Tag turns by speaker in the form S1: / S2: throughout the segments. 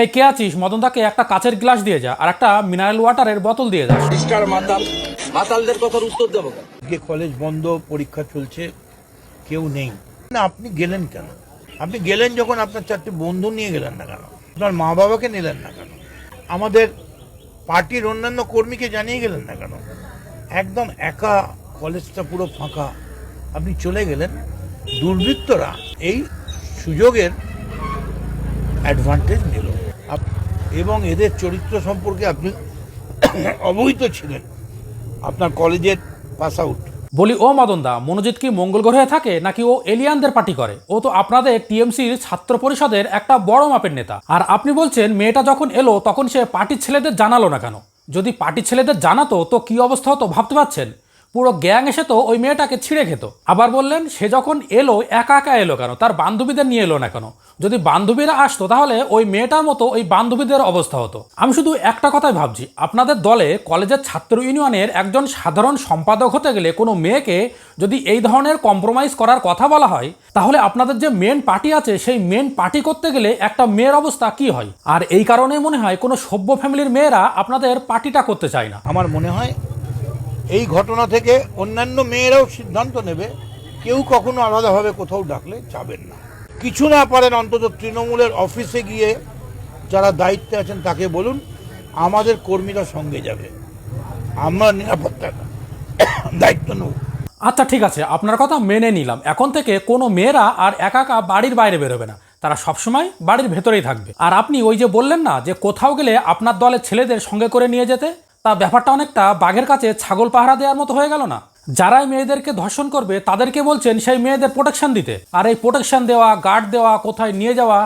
S1: এই কে আছিস? মদনদাকে একটা কাচের গ্লাস দিয়ে যা আর একটা মিনারেল ওয়াটারের বোতল দিয়ে যা।
S2: মিস্টার মাতাল মাতালদের কথার উত্তর দেবো কেন?
S3: আজকে কলেজ বন্ধ পরীক্ষা চলছে কেউ নেই। না আপনি গেলেন কেন? আপনি গেলেন যখন আপনার চারটি বন্ধু নিয়ে গেলেন না কেন? আপনার মা বাবাকে নিলেন না কেন? আমাদের পার্টির অন্যান্য কর্মীকে জানিয়ে গেলেন না কেন? একদম একা কলেজটা পুরো ফাঁকা। আপনি চলে গেলেন। দুর্বৃত্তরা এই সুযোগের অ্যাডভান্টেজ নিল। এবং এদের চরিত্র সম্পর্কে আপনি অবহিত ছিলেন। আপনার কলেজের পাস আউট
S1: বলি, ও মদনদা, মনোজিৎ কি মঙ্গল গ্রহে থাকে নাকি ও এলিয়ানদের পার্টি করে? ও তো আপনাদের টিএমসির ছাত্র পরিষদের একটা বড় মাপের নেতা। আর আপনি বলছেন, মেয়েটা যখন এলো, তখন সে পার্টির ছেলেদের জানালো না কেন? যদি পার্টির ছেলেদের জানাতো, তো কি অবস্থা হতো ভাবতে পারছেন? পুরো গ্যাং এসে তো ওই মেয়েটাকে ছিঁড়ে খেত। আবার বললেন, সে যখন এলো, একা একা এলো কেন? তার বান্ধবীদের নিয়ে এলো না কেন? যদি বান্ধবীরা আসতো, তাহলে ওই মেয়েটার মতো ওই বান্ধবীদের অবস্থা হতো। আমি শুধু একটা কথাই ভাবছি। আপনাদের দলে কলেজের ছাত্র ইউনিয়নের একজন সাধারণ সম্পাদক হতে গেলে কোনো মেয়েকে যদি এই ধরনের কম্প্রোমাইজ করার কথা বলা হয়, তাহলে আপনাদের যে মেন পার্টি আছে, সেই মেন পার্টি করতে গেলে একটা মেয়ের অবস্থা কি হয়? আর এই কারণেই মনে হয় কোনো সভ্য ফ্যামিলির মেয়েরা আপনাদের পার্টিটা করতে চায় না।
S3: আমার মনে হয় এই ঘটনা থেকে অন্যান্য মেয়েরাও সিদ্ধান্ত নেবে। কেউ কখনো আলাদাভাবে কোথাও ডাকলে যাবেন না। কিছু না পারেন অন্তত তৃণমূলের অফিসে গিয়ে যারা দায়িত্বে আছেন তাকে বলুন, আমাদের কর্মীরা সঙ্গে যাবে। আমরা নিরাপত্তা দায়িত্ব নেব।
S1: আচ্ছা ঠিক আছে। আপনার কথা মেনে নিলাম। এখন থেকে কোনো মেয়েরা আর একা একা বাড়ির বাইরে বেরোবে না। তারা সবসময় বাড়ির ভেতরেই থাকবে। আর আপনি ওই যে বললেন না যে কোথাও গেলে আপনার দলের ছেলেদের সঙ্গে করে নিয়ে যেতে? তা ব্যাপারটা অনেকটা বাঘের কাছে ছাগল পাহারা দেওয়ার মতো হয়ে গেল না? যারাই মেয়েদেরকে ধর্ষণ করবে, তাদেরকে বলছেন সেই মেয়েদের প্রোটেকশন দিতে। আর এই প্রোটেকশন দেওয়া গার্ড দেওয়া, কোথায় নিয়ে যাওয়া,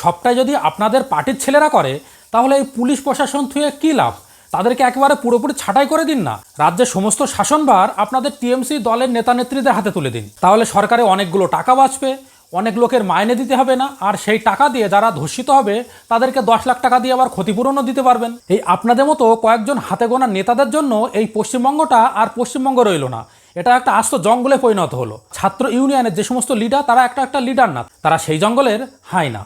S1: সবটাই যদি আপনাদের পার্টির ছেলেরা করে, তাহলে এই পুলিশ প্রশাসন থুয়ে কী লাভ? তাদেরকে একেবারে পুরোপুরি ছাঁটাই করে দিন না। রাজ্যের সমস্ত শাসনভার আপনাদের টিএমসি দলের নেতা নেত্রীদের হাতে তুলে দিন। তাহলে সরকারে অনেকগুলো টাকা বাঁচবে। অনেক লোকের মাইনে দিতে হবে না, আর সেই টাকা দিয়ে যারা ধর্ষিত হবে, তাদেরকে দশ লাখ টাকা দিয়ে আবার ক্ষতিপূরণও দিতে পারবেন। এই আপনাদের মতো কয়েকজন হাতে গোনা নেতাদের জন্য এই পশ্চিমবঙ্গটা আর পশ্চিমবঙ্গ রইল না। এটা একটা আস্ত জঙ্গলে পরিণত হলো। ছাত্র ইউনিয়নের যে সমস্ত লিডার তারা একটা একটা লিডার না, তারা সেই জঙ্গলের হাই না।